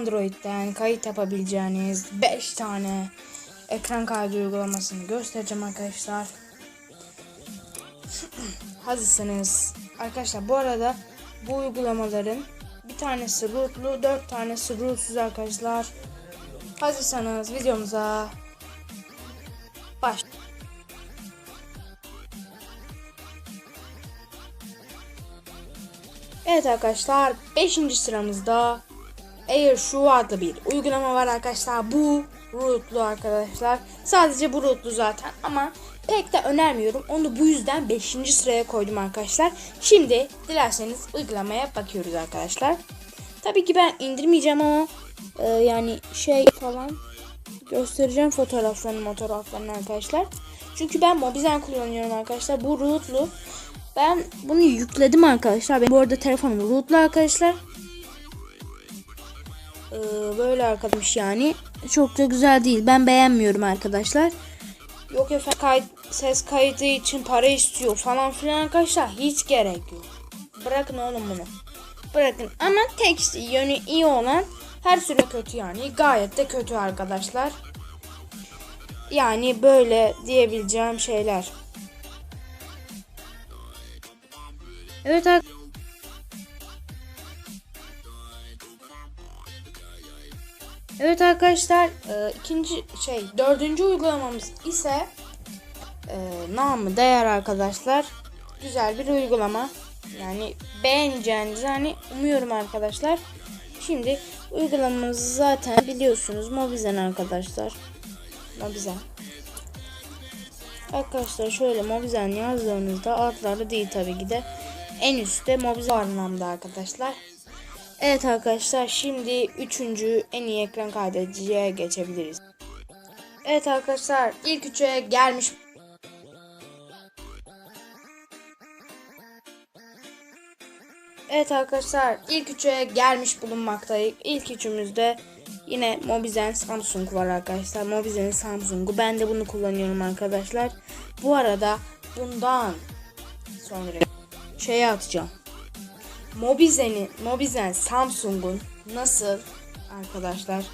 internetten kayıt yapabileceğiniz 5 tane ekran kaydı uygulamasını göstereceğim arkadaşlar. Hazırsınız. Arkadaşlar bu arada bu uygulamaların bir tanesi rootlu, 4 tanesi rootsuz arkadaşlar. Hazırsanız videomuza baş. Evet arkadaşlar 5. sıramızda Air Shoe adlı bir uygulama var arkadaşlar. Bu rootlu arkadaşlar. Sadece bu rootlu zaten ama pek de önermiyorum. Onu bu yüzden 5. sıraya koydum arkadaşlar. Şimdi dilerseniz uygulamaya bakıyoruz arkadaşlar. Tabii ki ben indirmeyeceğim ama e, yani şey falan göstereceğim fotoğraflarını fotoğraflarını arkadaşlar. Çünkü ben Mobizen kullanıyorum arkadaşlar. Bu rootlu. Ben bunu yükledim arkadaşlar. Benim bu arada telefonum rootlu arkadaşlar. Ee, böyle arkadaş yani. Çok da güzel değil. Ben beğenmiyorum arkadaşlar. Yok efendim kayıt, ses kaydı için para istiyor falan filan arkadaşlar. Hiç gerek yok. Bırakın oğlum bunu. Bırakın ama tek yönü iyi olan her süre kötü yani. Gayet de kötü arkadaşlar. Yani böyle diyebileceğim şeyler. Evet arkadaşlar. Evet arkadaşlar e, ikinci şey dördüncü uygulamamız ise e, namı değer arkadaşlar. Güzel bir uygulama. Yani beğeneceğinizi hani umuyorum arkadaşlar. Şimdi uygulamamızı zaten biliyorsunuz Mobizen arkadaşlar. Mobizen. Arkadaşlar şöyle Mobizen yazdığınızda altları değil tabii ki de. En üstte Mobizen anlamda arkadaşlar Evet arkadaşlar şimdi üçüncü en iyi ekran kaydediciye geçebiliriz. Evet arkadaşlar ilk üçe gelmiş. Evet arkadaşlar ilk üçe gelmiş bulunmaktayız. İlk üçümüzde yine Mobizen Samsung var arkadaşlar. Mobizen'in Samsung'u. Ben de bunu kullanıyorum arkadaşlar. Bu arada bundan sonra şeye atacağım. Mobizen'in, Mobizen Samsung'un nasıl arkadaşlar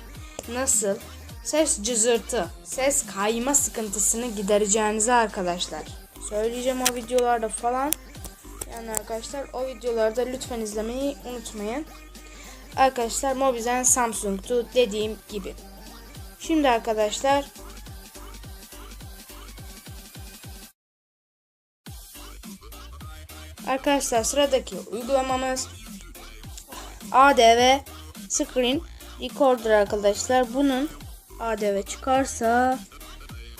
nasıl ses cızırtı, ses kayma sıkıntısını gidereceğinizi arkadaşlar söyleyeceğim o videolarda falan. Yani arkadaşlar o videolarda lütfen izlemeyi unutmayın. Arkadaşlar Mobizen Samsung'tu dediğim gibi. Şimdi arkadaşlar Arkadaşlar sıradaki uygulamamız ADV Screen Recorder arkadaşlar. Bunun ADV çıkarsa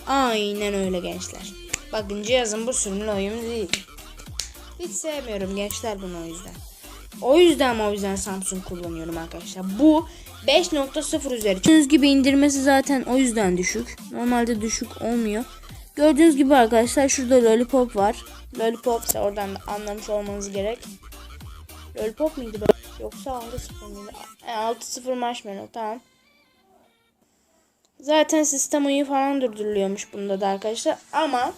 aynen öyle gençler. Bakın cihazın bu sürümlü oyun değil. Hiç sevmiyorum gençler bunu o yüzden. O yüzden o yüzden Samsung kullanıyorum arkadaşlar. Bu 5.0 üzeri. Gördüğünüz gibi indirmesi zaten o yüzden düşük. Normalde düşük olmuyor. Gördüğünüz gibi arkadaşlar şurada Lollipop var. Lollipop ise oradan da anlamış olmanız gerek. Lollipop mıydı bu? Yoksa 6-0 mıydı? E, 6-0 marshmallow tamam. Zaten sistem uyumu falan durduruluyormuş bunda da arkadaşlar. Ama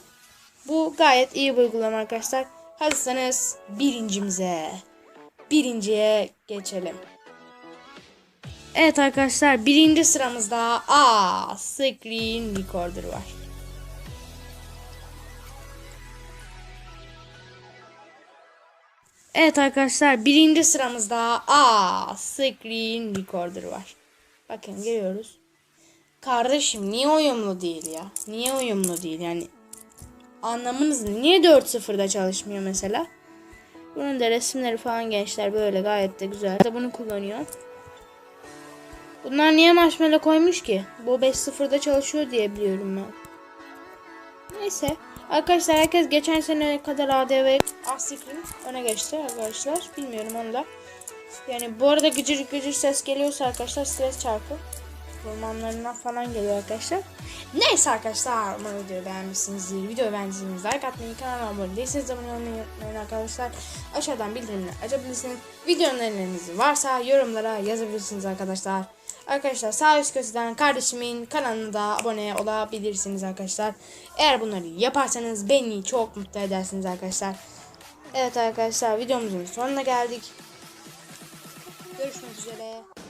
bu gayet iyi bir uygulama arkadaşlar. Hazırsanız birincimize, birinciye geçelim. Evet arkadaşlar birinci sıramızda A Screen Recorder var. Evet arkadaşlar birinci sıramızda A Screen Recorder var. Bakın görüyoruz. Kardeşim niye uyumlu değil ya? Niye uyumlu değil yani? Anlamınız ne? Niye 4.0'da çalışmıyor mesela? Bunun da resimleri falan gençler böyle gayet de güzel. De bunu kullanıyor. Bunlar niye marshmallow koymuş ki? Bu 5.0'da çalışıyor diye biliyorum ben. Neyse. Arkadaşlar herkes geçen sene kadar ADV Asikrim öne geçti arkadaşlar. Bilmiyorum onu da. Yani bu arada gıcır gıcır ses geliyorsa arkadaşlar stres çarpı. Romanlarından falan geliyor arkadaşlar. Neyse arkadaşlar umarım videoyu beğenmişsinizdir. Videoyu beğendiyseniz like atmayı, kanala abone değilseniz abone olmayı unutmayın arkadaşlar. Aşağıdan bildirimleri açabilirsiniz. Video önerileriniz varsa yorumlara yazabilirsiniz arkadaşlar. Arkadaşlar sağ üst köşeden kardeşimin kanalına da abone olabilirsiniz arkadaşlar. Eğer bunları yaparsanız beni çok mutlu edersiniz arkadaşlar. Evet arkadaşlar videomuzun sonuna geldik. Görüşmek üzere.